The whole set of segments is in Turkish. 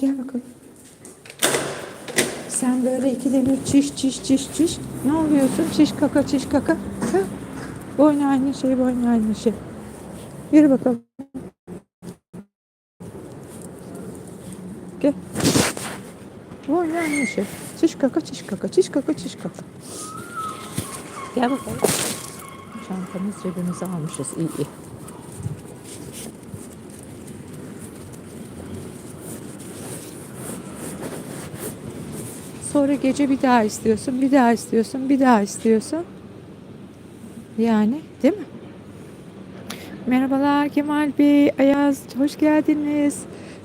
gel bakalım. Sen böyle ikide bir çiş çiş çiş çiş. Ne oluyorsun? Çiş kaka çiş kaka. Ha? Boyun aynı şey, boyun aynı şey. Yürü bakalım. Gel. Boyun aynı şey. Çiş kaka çiş kaka çiş kaka çiş kaka. Gel bakalım. Çantamız cebimize almışız. İyi iyi. Sonra gece bir daha istiyorsun, bir daha istiyorsun, bir daha istiyorsun. Yani değil mi? Merhabalar Kemal Bey, Ayaz, hoş geldiniz.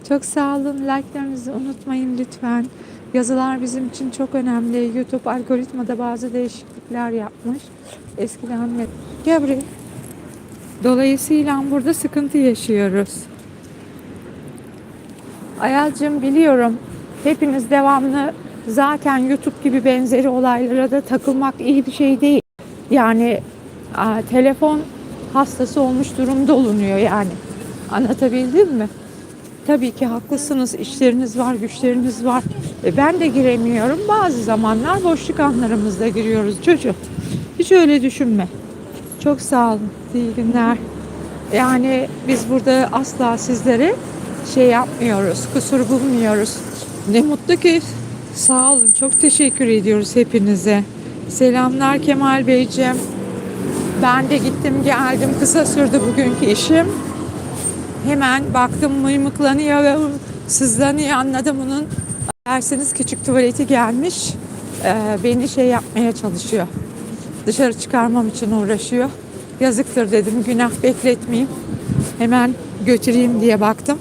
Çok sağ olun. Like'larınızı unutmayın lütfen. Yazılar bizim için çok önemli. YouTube algoritmada bazı değişiklikler yapmış. Eskiden? Gel buraya. Dolayısıyla burada sıkıntı yaşıyoruz. Ayaz'cığım biliyorum. Hepiniz devamlı zaten YouTube gibi benzeri olaylara da takılmak iyi bir şey değil. Yani a, telefon hastası olmuş durumda olunuyor yani. Anlatabildim mi? Tabii ki haklısınız. İşleriniz var, güçleriniz var. E, ben de giremiyorum. Bazı zamanlar boşluk anlarımızda giriyoruz çocuğum. Hiç öyle düşünme. Çok sağ olun. İyi günler. Yani biz burada asla sizlere şey yapmıyoruz, kusur bulmuyoruz. Ne mutlu ki. Sağ olun. Çok teşekkür ediyoruz hepinize. Selamlar Kemal Beyciğim. Ben de gittim geldim. Kısa sürdü bugünkü işim. Hemen baktım mıymıklanıyor ve sızlanıyor. Anladım bunun. Derseniz küçük tuvaleti gelmiş. Ee, beni şey yapmaya çalışıyor. Dışarı çıkarmam için uğraşıyor. Yazıktır dedim. Günah bekletmeyeyim. Hemen götüreyim diye baktım.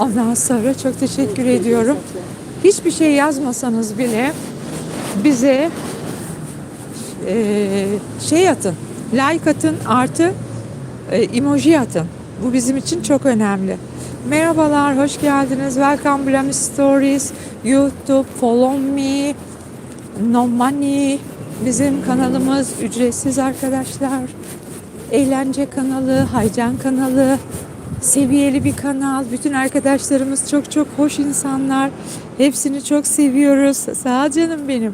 Ondan sonra çok teşekkür ediyorum. Hiçbir şey yazmasanız bile bize e, şey atın, like atın artı e, emoji atın. Bu bizim için çok önemli. Merhabalar, hoş geldiniz. Welcome Blam Stories, YouTube, follow me, no money. Bizim kanalımız ücretsiz arkadaşlar. Eğlence kanalı, Haycan kanalı, seviyeli bir kanal. Bütün arkadaşlarımız çok çok hoş insanlar. Hepsini çok seviyoruz. Sağ canım benim.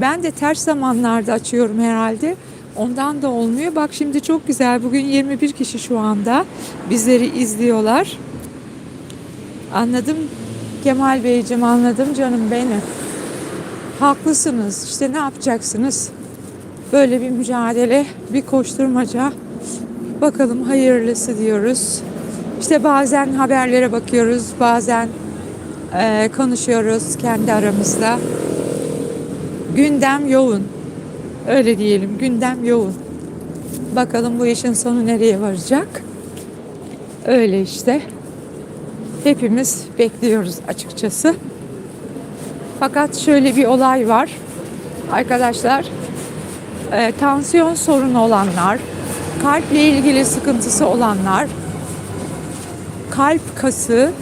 Ben de ters zamanlarda açıyorum herhalde. Ondan da olmuyor. Bak şimdi çok güzel. Bugün 21 kişi şu anda bizleri izliyorlar. Anladım Kemal Beyciğim anladım canım benim. Haklısınız. İşte ne yapacaksınız? Böyle bir mücadele, bir koşturmaca. Bakalım hayırlısı diyoruz. İşte bazen haberlere bakıyoruz, bazen e, konuşuyoruz kendi aramızda. Gündem yoğun. Öyle diyelim, gündem yoğun. Bakalım bu işin sonu nereye varacak? Öyle işte. Hepimiz bekliyoruz açıkçası. Fakat şöyle bir olay var. Arkadaşlar, e, tansiyon sorunu olanlar, kalple ilgili sıkıntısı olanlar, kalp kası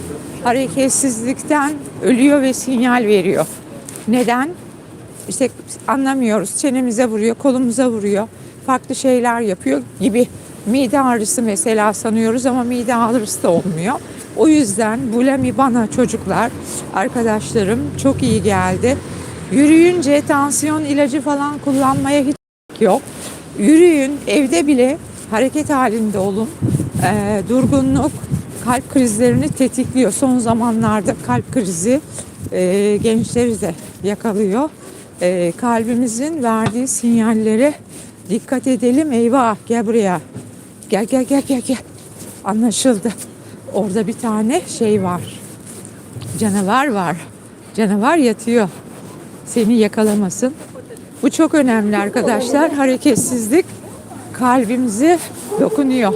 hareketsizlikten ölüyor ve sinyal veriyor. Neden? İşte anlamıyoruz. Çenemize vuruyor, kolumuza vuruyor. Farklı şeyler yapıyor gibi. Mide ağrısı mesela sanıyoruz ama mide ağrısı da olmuyor. O yüzden bulemi bana çocuklar, arkadaşlarım çok iyi geldi. Yürüyünce tansiyon ilacı falan kullanmaya hiç yok. Yürüyün, evde bile hareket halinde olun. Ee, durgunluk kalp krizlerini tetikliyor. Son zamanlarda kalp krizi e, gençleri de yakalıyor. E, kalbimizin verdiği sinyallere dikkat edelim. Eyvah gel buraya. Gel gel gel gel gel. Anlaşıldı. Orada bir tane şey var. Canavar var. Canavar yatıyor. Seni yakalamasın. Bu çok önemli arkadaşlar. Hareketsizlik kalbimizi dokunuyor.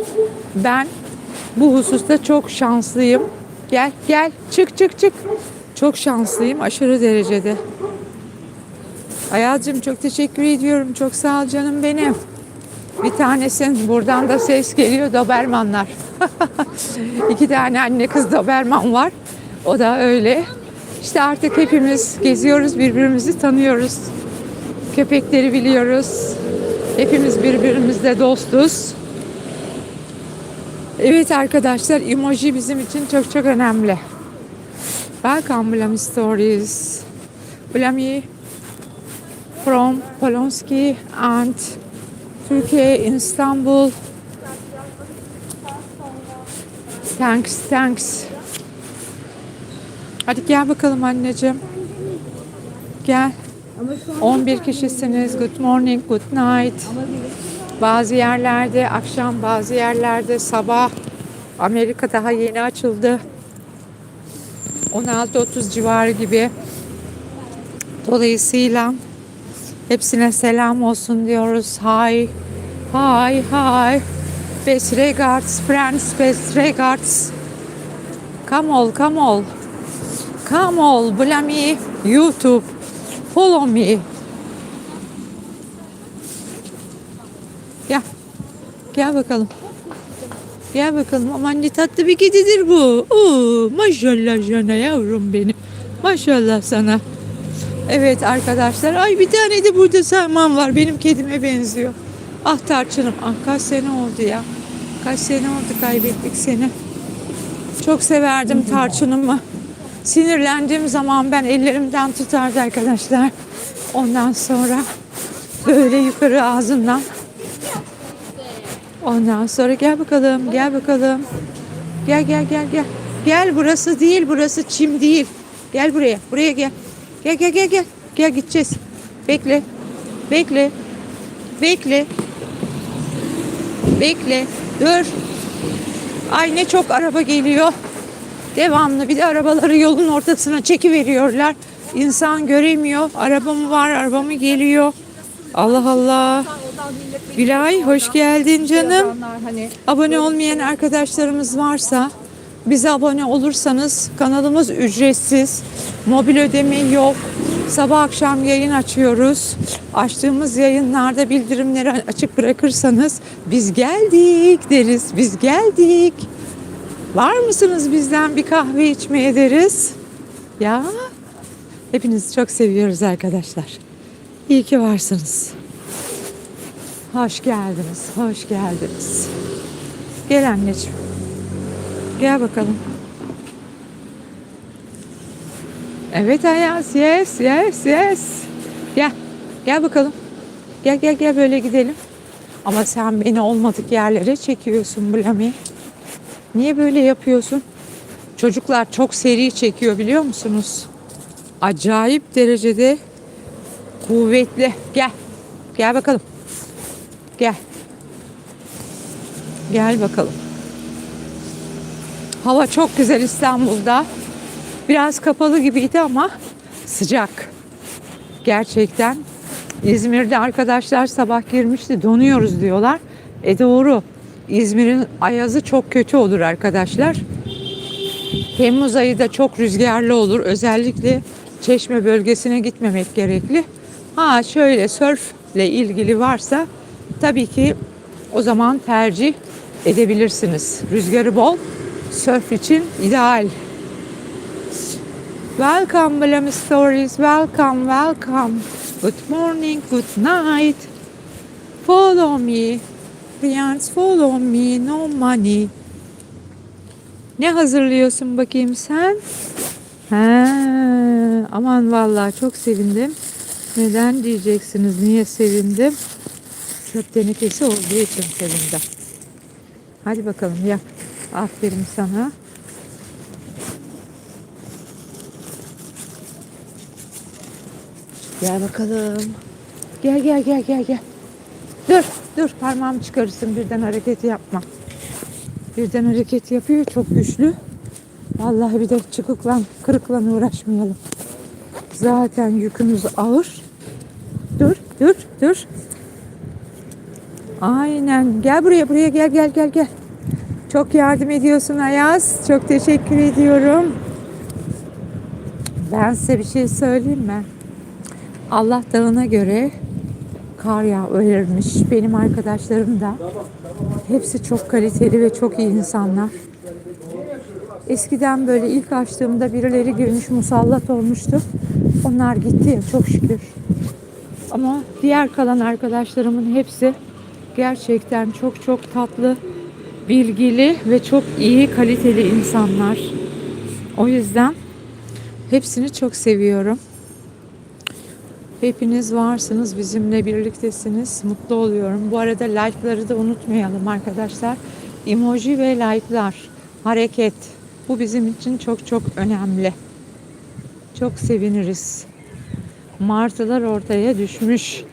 Ben bu hususta çok şanslıyım. Gel gel çık çık çık. Çok şanslıyım aşırı derecede. Ayaz'cığım çok teşekkür ediyorum. Çok sağ ol canım benim. Bir tanesin buradan da ses geliyor Dobermanlar. İki tane anne kız Doberman var. O da öyle. İşte artık hepimiz geziyoruz, birbirimizi tanıyoruz. Köpekleri biliyoruz. Hepimiz birbirimizle dostuz. Evet arkadaşlar emoji bizim için çok çok önemli. Welcome Blami Stories. Blami from Polonski and Turkey, Istanbul. Thanks, thanks. Hadi gel bakalım anneciğim. Gel. 11 kişisiniz. Good morning, good night. Bazı yerlerde akşam, bazı yerlerde sabah. Amerika daha yeni açıldı. 16.30 civarı gibi. Dolayısıyla hepsine selam olsun diyoruz. Hi, hi, hi. Best regards, friends, best regards. Come all, come all. Come all, Blami, YouTube. Follow me. Gel. Gel bakalım. Gel bakalım. Aman ne tatlı bir kedidir bu. Oo, maşallah sana yavrum benim. Maşallah sana. Evet arkadaşlar. Ay bir tane de burada Selman var. Benim kedime benziyor. Ah tarçınım. Ah kaç sene oldu ya. Kaç sene oldu kaybettik seni. Çok severdim tarçınımı. Sinirlendiğim zaman ben ellerimden tutardı arkadaşlar. Ondan sonra böyle yukarı ağzından. Ondan sonra gel bakalım, gel bakalım. Gel gel gel gel. Gel burası değil, burası çim değil. Gel buraya, buraya gel. Gel gel gel gel. Gel gideceğiz. Bekle. Bekle. Bekle. Bekle. Dur. Ay ne çok araba geliyor. Devamlı bir de arabaları yolun ortasına çekiveriyorlar. İnsan göremiyor. Araba mı var, araba mı geliyor? Allah Allah. Gülay hoş geldin canım. Hani Abone olmayan arkadaşlarımız varsa bize abone olursanız kanalımız ücretsiz. Mobil ödeme yok. Sabah akşam yayın açıyoruz. Açtığımız yayınlarda bildirimleri açık bırakırsanız biz geldik deriz. Biz geldik. Var mısınız bizden bir kahve içmeye deriz? Ya hepinizi çok seviyoruz arkadaşlar. İyi ki varsınız. Hoş geldiniz, hoş geldiniz. Gel anneciğim. Gel bakalım. Evet Ayaz, yes, yes, yes. Gel, gel bakalım. Gel, gel, gel böyle gidelim. Ama sen beni olmadık yerlere çekiyorsun Blami. Niye böyle yapıyorsun? Çocuklar çok seri çekiyor biliyor musunuz? Acayip derecede kuvvetli. Gel, gel bakalım. Gel. Gel bakalım. Hava çok güzel İstanbul'da. Biraz kapalı gibiydi ama sıcak. Gerçekten. İzmir'de arkadaşlar sabah girmişti donuyoruz diyorlar. E doğru. İzmir'in ayazı çok kötü olur arkadaşlar. Temmuz ayı da çok rüzgarlı olur. Özellikle Çeşme bölgesine gitmemek gerekli. Ha şöyle sörfle ilgili varsa tabii ki o zaman tercih edebilirsiniz. Rüzgarı bol, sörf için ideal. Welcome Blame Stories, welcome, welcome. Good morning, good night. Follow me, friends, follow me, no money. Ne hazırlıyorsun bakayım sen? Ha, aman vallahi çok sevindim. Neden diyeceksiniz? Niye sevindim? Çöp tenekesi olduğu için sevindim. Hadi bakalım yap. Aferin sana. Gel bakalım. Gel gel gel gel gel. Dur dur parmağımı çıkarırsın birden hareket yapma. Birden hareket yapıyor çok güçlü. Vallahi bir de çıkıkla kırıkla uğraşmayalım. Zaten yükümüz ağır. Dur dur dur. Aynen. Gel buraya buraya gel gel gel gel. Çok yardım ediyorsun Ayaz. Çok teşekkür ediyorum. Ben size bir şey söyleyeyim mi? Allah dağına göre kar yağırmış. Benim arkadaşlarım da hepsi çok kaliteli ve çok iyi insanlar. Eskiden böyle ilk açtığımda birileri girmiş musallat olmuştu. Onlar gitti ya çok şükür. Ama diğer kalan arkadaşlarımın hepsi gerçekten çok çok tatlı, bilgili ve çok iyi kaliteli insanlar. O yüzden Hepsini çok seviyorum. Hepiniz varsınız, bizimle birliktesiniz. Mutlu oluyorum. Bu arada like'ları da unutmayalım arkadaşlar. Emoji ve like'lar, hareket. Bu bizim için çok çok önemli. Çok seviniriz. Martılar ortaya düşmüş.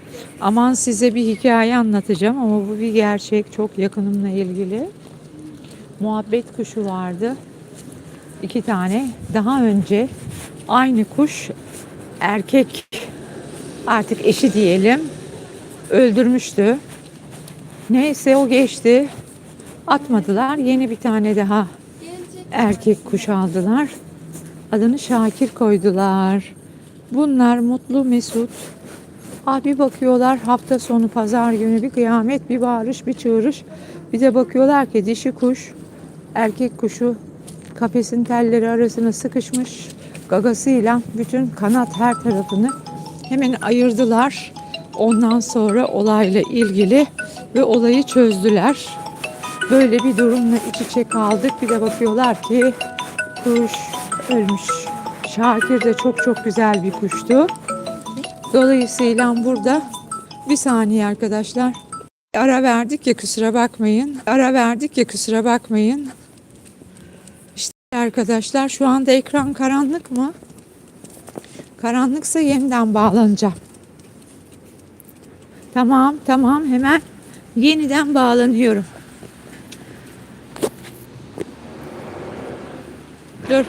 Aman size bir hikaye anlatacağım ama bu bir gerçek. Çok yakınımla ilgili. Muhabbet kuşu vardı. İki tane. Daha önce aynı kuş erkek artık eşi diyelim öldürmüştü. Neyse o geçti. Atmadılar. Yeni bir tane daha erkek kuş aldılar. Adını Şakir koydular. Bunlar mutlu mesut. Abi bakıyorlar hafta sonu pazar günü bir kıyamet, bir bağırış, bir çığırış. Bir de bakıyorlar ki dişi kuş, erkek kuşu kafesin telleri arasına sıkışmış. Gagasıyla bütün kanat her tarafını hemen ayırdılar. Ondan sonra olayla ilgili ve olayı çözdüler. Böyle bir durumla iç içe kaldık. Bir de bakıyorlar ki kuş ölmüş. Şakir de çok çok güzel bir kuştu. Dolayısıyla burada bir saniye arkadaşlar. Ara verdik ya kusura bakmayın. Ara verdik ya kusura bakmayın. İşte arkadaşlar şu anda ekran karanlık mı? Karanlıksa yeniden bağlanacağım. Tamam tamam hemen yeniden bağlanıyorum. Dur